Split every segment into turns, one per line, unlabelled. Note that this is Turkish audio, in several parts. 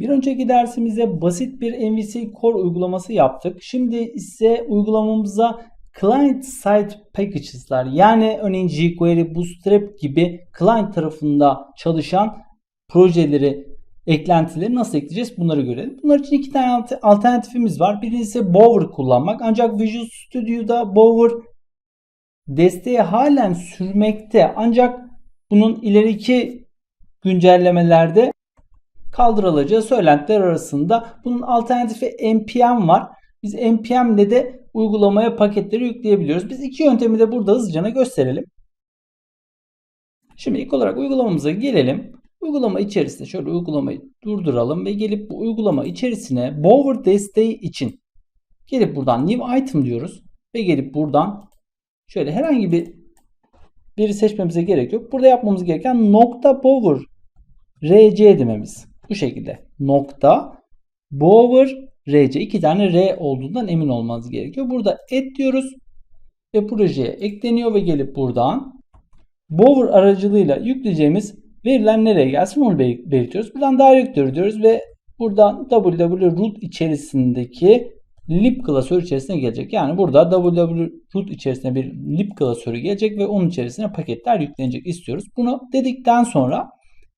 Bir önceki dersimizde basit bir MVC Core uygulaması yaptık. Şimdi ise uygulamamıza client side packages'lar yani örneğin jQuery, Bootstrap gibi client tarafında çalışan projeleri, eklentileri nasıl ekleyeceğiz bunları görelim. Bunlar için iki tane alternatifimiz var. Birincisi Bower kullanmak. Ancak Visual Studio'da Bower desteği halen sürmekte. Ancak bunun ileriki güncellemelerde kaldırılacağı söylentiler arasında. Bunun alternatifi npm var. Biz npm ile de uygulamaya paketleri yükleyebiliyoruz. Biz iki yöntemi de burada hızlıca gösterelim. Şimdi ilk olarak uygulamamıza gelelim. Uygulama içerisinde şöyle uygulamayı durduralım ve gelip bu uygulama içerisine Bower desteği için gelip buradan New Item diyoruz ve gelip buradan şöyle herhangi bir biri seçmemize gerek yok. Burada yapmamız gereken nokta Bower RC dememiz. Bu şekilde. Nokta Bower RC. iki tane R olduğundan emin olmanız gerekiyor. Burada et diyoruz. Ve projeye ekleniyor ve gelip buradan Bower aracılığıyla yükleyeceğimiz veriler nereye gelsin onu belirtiyoruz. Buradan directory diyoruz ve buradan www root içerisindeki lib klasörü içerisine gelecek. Yani burada www root içerisine bir lib klasörü gelecek ve onun içerisine paketler yüklenecek istiyoruz. Bunu dedikten sonra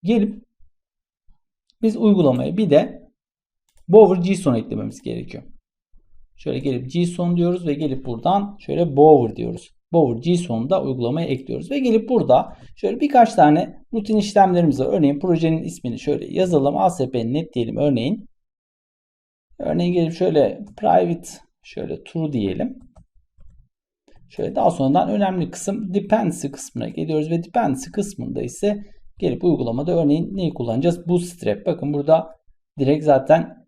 gelip biz uygulamaya bir de Bower JSON eklememiz gerekiyor. Şöyle gelip JSON diyoruz ve gelip buradan şöyle Bower diyoruz. Bower JSON'u da uygulamaya ekliyoruz. Ve gelip burada şöyle birkaç tane rutin işlemlerimiz var. Örneğin projenin ismini şöyle yazalım. ASP net diyelim örneğin. Örneğin gelip şöyle private şöyle true diyelim. Şöyle daha sonradan önemli kısım dependency kısmına geliyoruz ve dependency kısmında ise gelip uygulamada örneğin neyi kullanacağız? Bootstrap. Bakın burada direkt zaten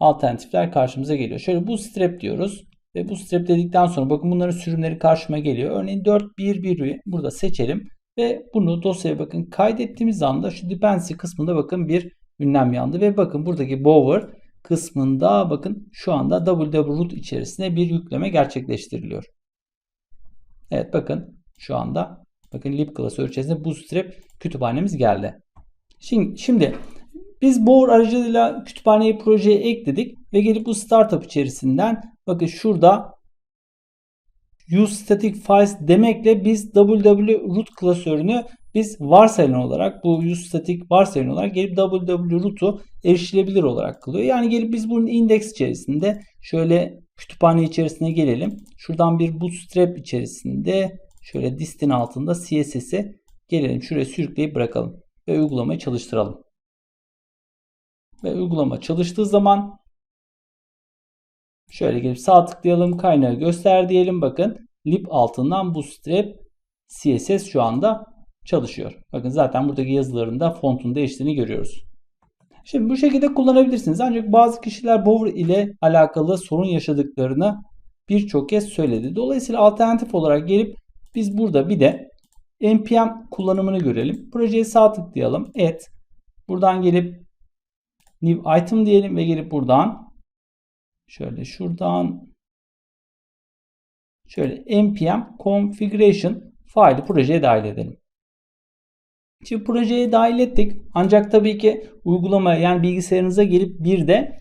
alternatifler karşımıza geliyor. Şöyle bootstrap diyoruz. Ve bootstrap dedikten sonra bakın bunların sürümleri karşıma geliyor. Örneğin 4.1.1'i burada seçelim. Ve bunu dosyaya bakın kaydettiğimiz anda şu dependency kısmında bakın bir ünlem yandı. Ve bakın buradaki bower kısmında bakın şu anda www içerisine bir yükleme gerçekleştiriliyor. Evet bakın şu anda bakın lib klasörü içerisinde bootstrap kütüphanemiz geldi. Şimdi, şimdi biz Bower aracılığıyla kütüphaneyi projeye ekledik ve gelip bu startup içerisinden bakın şurada use static files demekle biz www root klasörünü biz varsayılan olarak bu use static varsayılan olarak gelip www root'u erişilebilir olarak kılıyor. Yani gelip biz bunun index içerisinde şöyle kütüphane içerisine gelelim. Şuradan bir bootstrap içerisinde şöyle distin altında CSS'e gelelim. Şuraya sürükleyip bırakalım ve uygulamayı çalıştıralım ve uygulama çalıştığı zaman şöyle gelip sağ tıklayalım kaynağı göster diyelim bakın lib altından bootstrap css şu anda çalışıyor. Bakın zaten buradaki yazılarında fontun değiştiğini görüyoruz. Şimdi bu şekilde kullanabilirsiniz. Ancak bazı kişiler Bower ile alakalı sorun yaşadıklarını birçok kez söyledi. Dolayısıyla alternatif olarak gelip biz burada bir de npm kullanımını görelim. Projeye sağ tıklayalım. Et. Buradan gelip new item diyelim ve gelip buradan şöyle şuradan şöyle npm configuration faili projeye dahil edelim. Şimdi projeye dahil ettik. Ancak tabii ki uygulama yani bilgisayarınıza gelip bir de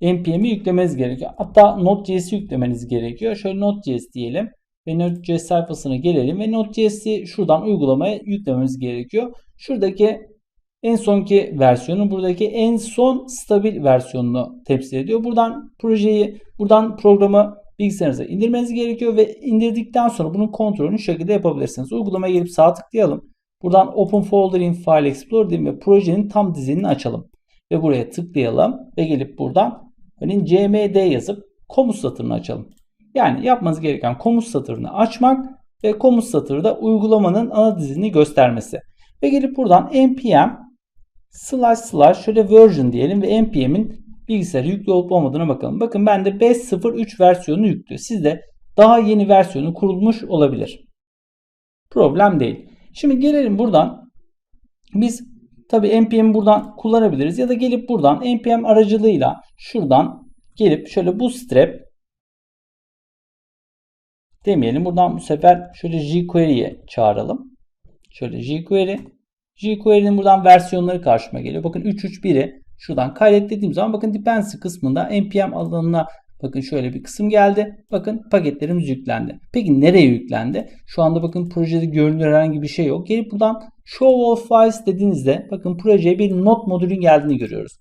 npm'i yüklemeniz gerekiyor. Hatta Node.js'i yüklemeniz gerekiyor. Şöyle Node.js diyelim ve Node.js sayfasına gelelim ve Node.js'i şuradan uygulamaya yüklememiz gerekiyor. Şuradaki en sonki versiyonu buradaki en son stabil versiyonunu temsil ediyor. Buradan projeyi, buradan programı bilgisayarınıza indirmeniz gerekiyor ve indirdikten sonra bunun kontrolünü şu şekilde yapabilirsiniz. Uygulamaya gelip sağ tıklayalım. Buradan Open Folder in File Explorer diyelim ve projenin tam dizinini açalım. Ve buraya tıklayalım ve gelip buradan örneğin cmd yazıp komut satırını açalım. Yani yapmanız gereken komut satırını açmak ve komut satırda uygulamanın ana dizini göstermesi. Ve gelip buradan npm slash slash şöyle version diyelim ve npm'in bilgisayara yüklü olup olmadığına bakalım. Bakın bende 5.03 versiyonu yüklü. Sizde daha yeni versiyonu kurulmuş olabilir. Problem değil. Şimdi gelelim buradan. Biz tabi npm'i buradan kullanabiliriz ya da gelip buradan npm aracılığıyla şuradan gelip şöyle bootstrap demeyelim. Buradan bu sefer şöyle jQuery'ye çağıralım. Şöyle jQuery jQuery'nin buradan versiyonları karşıma geliyor. Bakın 3.3.1'i şuradan kaydet dediğim zaman bakın dependency kısmında npm alanına bakın şöyle bir kısım geldi. Bakın paketlerimiz yüklendi. Peki nereye yüklendi? Şu anda bakın projede görünür herhangi bir şey yok. Gelip buradan show all files dediğinizde bakın projeye bir not modülün geldiğini görüyoruz.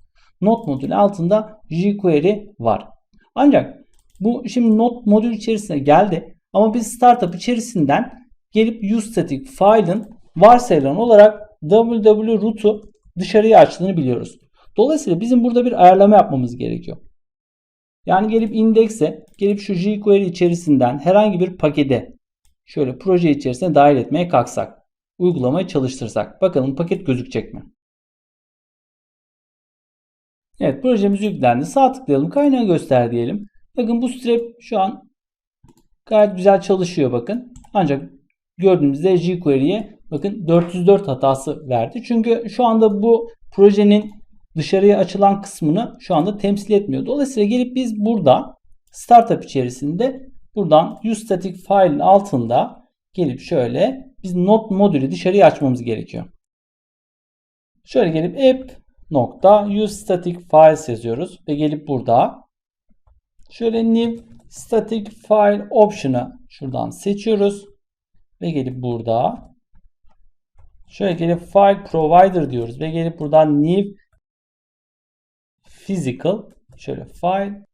Not modülü altında jQuery var. Ancak bu şimdi not modül içerisine geldi. Ama biz startup içerisinden gelip useStatic file'ın varsayılan olarak www root'u dışarıya açtığını biliyoruz. Dolayısıyla bizim burada bir ayarlama yapmamız gerekiyor. Yani gelip indekse, gelip şu jQuery içerisinden herhangi bir pakete şöyle proje içerisine dahil etmeye kalksak, uygulamayı çalıştırsak bakalım paket gözükecek mi? Evet projemiz yüklendi. Sağ tıklayalım. Kaynağı göster diyelim. Bakın bu strap şu an gayet güzel çalışıyor bakın. Ancak gördüğümüzde jQuery'ye bakın 404 hatası verdi. Çünkü şu anda bu projenin dışarıya açılan kısmını şu anda temsil etmiyor. Dolayısıyla gelip biz burada startup içerisinde buradan useStatic file'in altında gelip şöyle biz not modülü dışarıya açmamız gerekiyor. Şöyle gelip app nokta useStatic files yazıyoruz ve gelip burada şöyle new static file option'ı şuradan seçiyoruz ve gelip burada şöyle gelip file provider diyoruz ve gelip buradan new physical şöyle file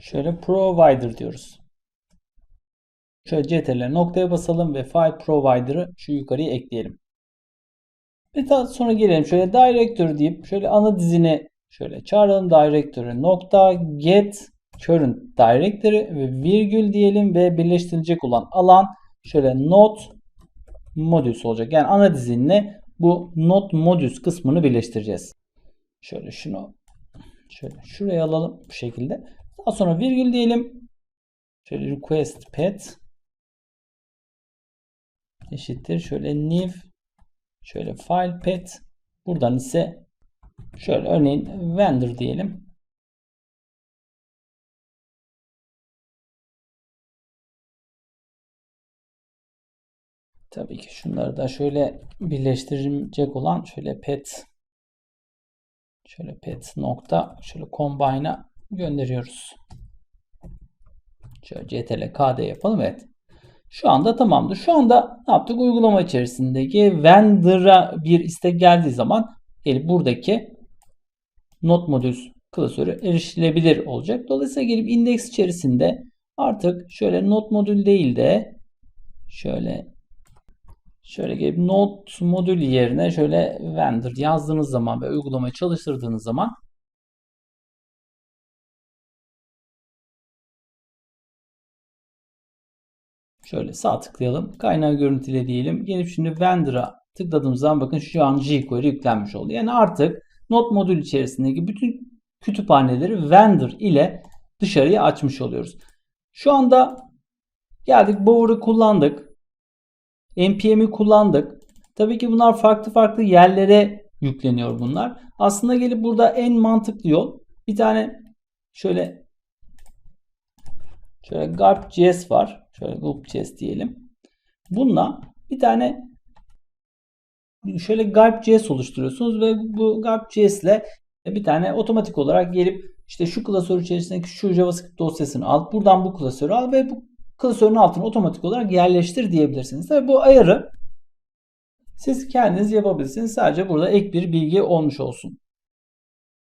şöyle provider diyoruz. Şöyle ctrl noktaya basalım ve file provider'ı şu yukarıya ekleyelim. Ve daha sonra gelelim şöyle directory deyip şöyle ana dizine şöyle çağıralım directory nokta get current directory ve virgül diyelim ve birleştirilecek olan alan şöyle not modus olacak. Yani ana dizinle bu not modus kısmını birleştireceğiz. Şöyle şunu şöyle şuraya alalım bu şekilde. Daha sonra virgül diyelim. Şöyle request pet eşittir. Şöyle new şöyle file pet buradan ise şöyle örneğin vendor diyelim. Tabii ki şunları da şöyle birleştirecek olan şöyle pet şöyle pet nokta şöyle combine'a gönderiyoruz. Şöyle ctrl kd yapalım. Evet. Şu anda tamamdır. Şu anda ne yaptık? Uygulama içerisindeki vendor'a bir istek geldiği zaman gelip buradaki not modül klasörü erişilebilir olacak. Dolayısıyla gelip indeks içerisinde artık şöyle not modül değil de şöyle Şöyle gelip not modül yerine şöyle vendor yazdığınız zaman ve uygulamayı çalıştırdığınız zaman şöyle sağ tıklayalım. Kaynağı görüntüle diyelim. Gelip şimdi vendor'a tıkladığımız zaman bakın şu an jQuery yüklenmiş oldu. Yani artık not modül içerisindeki bütün kütüphaneleri vendor ile dışarıya açmış oluyoruz. Şu anda geldik Bower'ı kullandık. NPM'i kullandık. Tabii ki bunlar farklı farklı yerlere yükleniyor bunlar. Aslında gelip burada en mantıklı yol bir tane şöyle şöyle gulp.js var. Şöyle gulp.js diyelim. Bununla bir tane şöyle gulp.js oluşturuyorsunuz ve bu gulp.js ile bir tane otomatik olarak gelip işte şu klasör içerisindeki şu JavaScript dosyasını al. Buradan bu klasörü al ve bu klasörün altına otomatik olarak yerleştir diyebilirsiniz. Tabi bu ayarı siz kendiniz yapabilirsiniz. Sadece burada ek bir bilgi olmuş olsun.